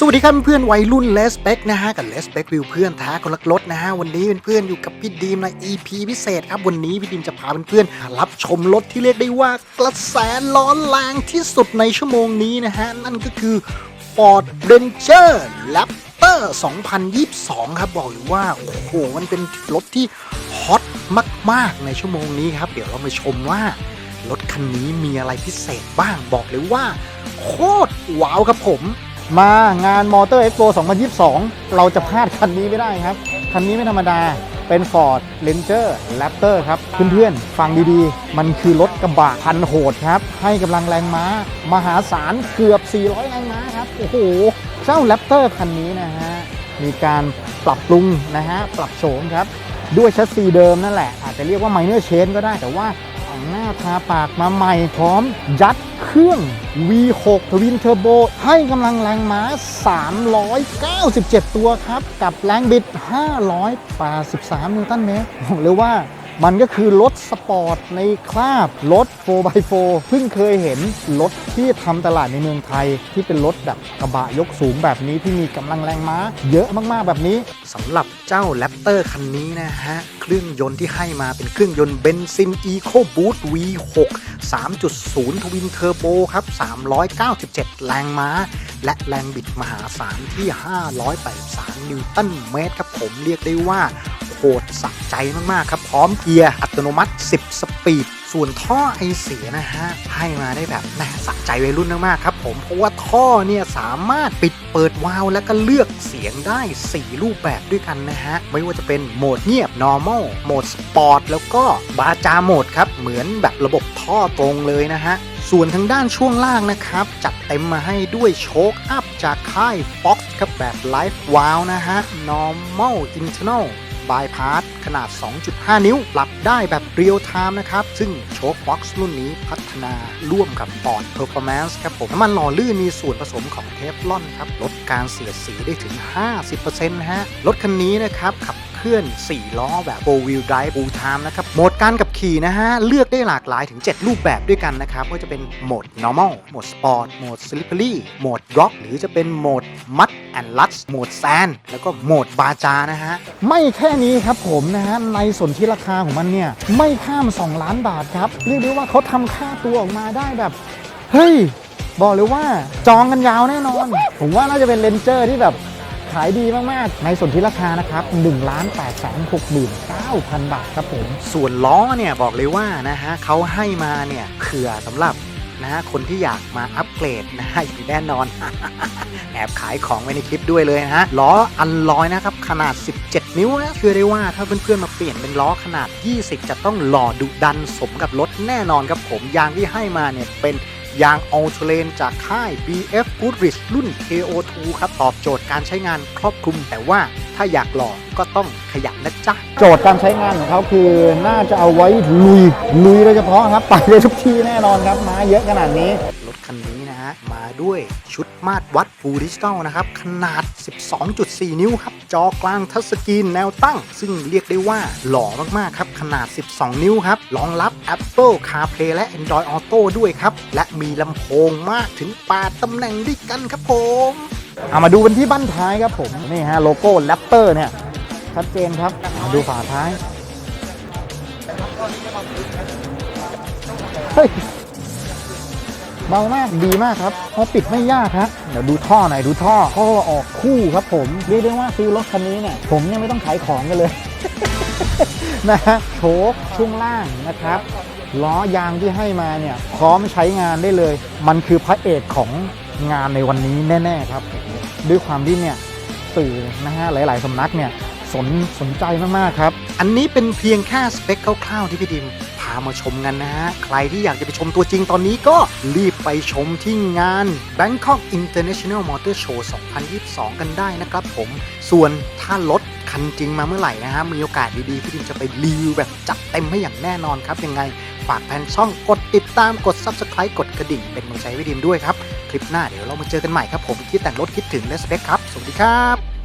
สวัสดีครับเพื่อนวัยรุ่นเลสเ e กนะฮะกับเลสเ e กวิวเพื่อนท้าคนรักรถนะฮะวันนี้เพื่อนอยู่กับพี่ดีมใน EP พิเศษครับวันนี้พี่ดีมจะพาเพื่อนๆรับชมรถที่เรียกได้ว่ากระแสร้อนแรงที่สุดในชั่วโมงนี้นะฮะนั่นก็คือ Ford Ranger Raptor 2022 ครับบอกเลยว่าโอ้โหมันเป็นรถที่ฮอตมากๆในชั่วโมงนี้ครับเดี๋ยวเรามาชมว่ารถคันนี้มีอะไรพิเศษบ้างบอกเลยว่า โคตรว้าวครับผม มางานมอเตอร์เอ็กโป2022 เราจะพลาดคันนี้ไม่ได้ครับ คันนี้ไม่ธรรมดาเป็น Ford Ranger Raptor ครับ เพื่อนๆ ฟังดีๆ มันคือรถกระบะพันโหดครับ ให้กำลังแรงม้า มหาศาลเกือบ 400 แรงม้าครับ โอ้โห เจ้า Raptor คันนี้นะฮะ มีการปรับปรุงนะฮะ ปรับโฉมครับ ด้วยชัสซีเดิมนั่นแหละ อาจจะเรียกว่า minor change ก็ได้แต่ว่าแต่งหน้าทาปากมาใหม่พร้อมยัด รื่อง V6 Twin Turbo ให้กำลังแรงม้า 397 ตัวครับ กับแรงบิด 583 นิวตันเมตรบอกเลยว่ามันก็คือรถสปอร์ตในคราบรถ 4x4 เพิ่งเคยเห็นรถที่ทำตลาดในเมืองไทย ที่เป็นรถแบบกระบะยกสูงแบบนี้ที่มีกำลังแรงม้า เยอะมากๆแบบนี้สำหรับเจ้าแรปเตอร์คันนี้นะฮะ เครื่องยนต์ที่ให้มาเป็นเครื่องยนต์เบนซิน EcoBoost V6 3.0 ทวินเทอร์โบครับ 397 แรงม้า และแรงบิดมหาศาลที่ 583 นิวตันเมตรครับผมเรียกได้ว่า โหดสะใจมาก ๆ ครับ พร้อมเกียร์อัตโนมัติ 10 สปีด ส่วนท่อไอเสียนะฮะ ให้มาได้แบบแหมสะใจวัยรุ่นมาก ๆ ครับผม เพราะว่าท่อเนี่ยสามารถปิดเปิดวาล์วแล้วก็เลือกเสียงได้ 4 รูปแบบด้วยกันนะฮะ ไม่ว่าจะเป็นโหมดเงียบ normal โหมดสปอร์ตแล้วก็บาจาโหมดครับ เหมือนแบบระบบท่อตรงเลยนะฮะส่วนทางด้านช่วงล่างนะครับ จัดเต็มมาให้ด้วยโชคอัพจากค่าย Fox ครับแบบ Live Wow นะฮะ normal internal บายพาสขนาด 2.5 นิ้ว ปรับได้แบบเรียลไทม์นะครับ ซึ่งโชคบ็อกซ์รุ่นนี้พัฒนาร่วมกับปอดเพอร์ฟอร์แมนซ์ครับผมน้ำมันหล่อลื่นมีส่วนผสมของเทฟลอนครับ ลดการเสียดสีได้ถึง 50%นะฮะ รถคันนี้นะครับขับ เคลื่อน 4 ล้อแบบ4 wheel drive full time นะครับ โหมดการขับขี่นะฮะ เลือกได้หลากหลายถึง 7 รูปแบบด้วยกันนะครับว่าจะเป็นโหมด normal โหมด sport โหมด slippery โหมด rock หรือจะเป็นโหมด mud and l u t โหมด sand แล้วก็โหมดบาจานะฮะ ไม่แค่นี้ครับผมนะฮะ ในส่วนที่ราคาของมันเนี่ย ไม่ข้าม 2 ล้านบาทครับ เรียกได้ว่าเขาทำค่าตัวออกมาได้แบบ เฮ้ย บอกเลยว่าจองกันยาวแน่นอน ผมว่าน่าจะเป็นเลนเจอร์ที่แบบ ขายดีมาก ๆ ในส่วนที่ราคานะครับ1ล้าน8 6 9 0 0 0 บาทครับผม ส่วนล้อเนี่ยบอกเลยว่านะฮะเขาให้มาเนี่ยเผื่อสำหรับนะฮะคนที่อยากมาอัปเกรดนะฮะอย่างแน่นอน แอบขายของไว้ในคลิปด้วยเลยนะฮะล้ออันลอยนะครับ ขนาด 17 นิ้วนะเชื่อได้ว่าถ้าเพื่อนๆมาเปลี่ยนเป็นล้อขนาด 20 จะต้องหล่อดุดันสมกับรถแน่นอนครับผมยางที่ให้มาเนี่ยเป็น ยางอ l ล r a เลนจากค่าย BF Goodrich รุ่น KO2 ครับ ตอบโจทย์การใช้งานครอบคลุม แต่ว่าถ้าอยากหล่อก็ต้องขยันนะจ๊ะ โจทย์การใช้งานของเขาคือน่าจะเอาไว้ลุย ลุยโดยเฉพาะครับ ไปได้ทุกที่แน่นอนครับ มาเยอะขนาดนี้ะมาด้วยชุดมาตรวัดฟูดิจิตอลนะครับ ขนาด 12.4 นิ้วครับ จอกลางทัชสกรีนแนวตั้ง ซึ่งเรียกได้ว่าหล่อมากๆครับ ขนาด 12 นิ้วครับรองรับ Apple CarPlay และ Android Auto ด้วยครับ และมีลำโพงมากถึง 8ตำแหน่งด้วยกันครับผมเอามาดูกันที่บั้นท้ายครับผม นี่ฮะโลโก้แรปเตอร์เนี่ยชัดเจนครับมาดูฝาท้ายเฮ้ย เบามากดีมากครับพราะปิดไม่ยากครับเดี๋ยวดูท่อหน่อยดูท่อท่อออกคู่ครับผมเรียกได้ว่าซื้อรถคันนี้เนี่ยผมยังไม่ต้องขายของกันเลยนะฮะโชคช่วงล่างนะครับล้อยางที่ให้มาเนี่ยพร้อมใช้งานได้เลย มันคือพระเอกของงานในวันนี้แน่ ๆ ครับ ด้วยความที่เนี่ยสื่อนะฮะหลาย ๆสำนักเนี่ย สนสนใจมากๆครับ อันนี้เป็นเพียงแค่สเปคคร่าวๆที่พี่ดิมพามาชมกันนะฮะ ใครที่อยากจะไปชมตัวจริงตอนนี้ก็รีบไปชมที่งาน Bangkok International Motor Show 2022 กันได้นะครับผม ส่วนถ้ารถคันจริงมาเมื่อไหร่นะฮะ มีโอกาสดีๆ พี่ดิมจะไปรีวิวแบบจัดเต็มให้อย่างแน่นอนครับ ยังไงฝากแฟนช่องกดติดตามกด Subscribe กดกระดิ่งเป็นกำลังใจให้พี่ดิมด้วยครับ คลิปหน้าเดี๋ยวเรามาเจอกันใหม่ครับผมคิดแต่งรถคิดถึงและสเปคครับ สวัสดีครับ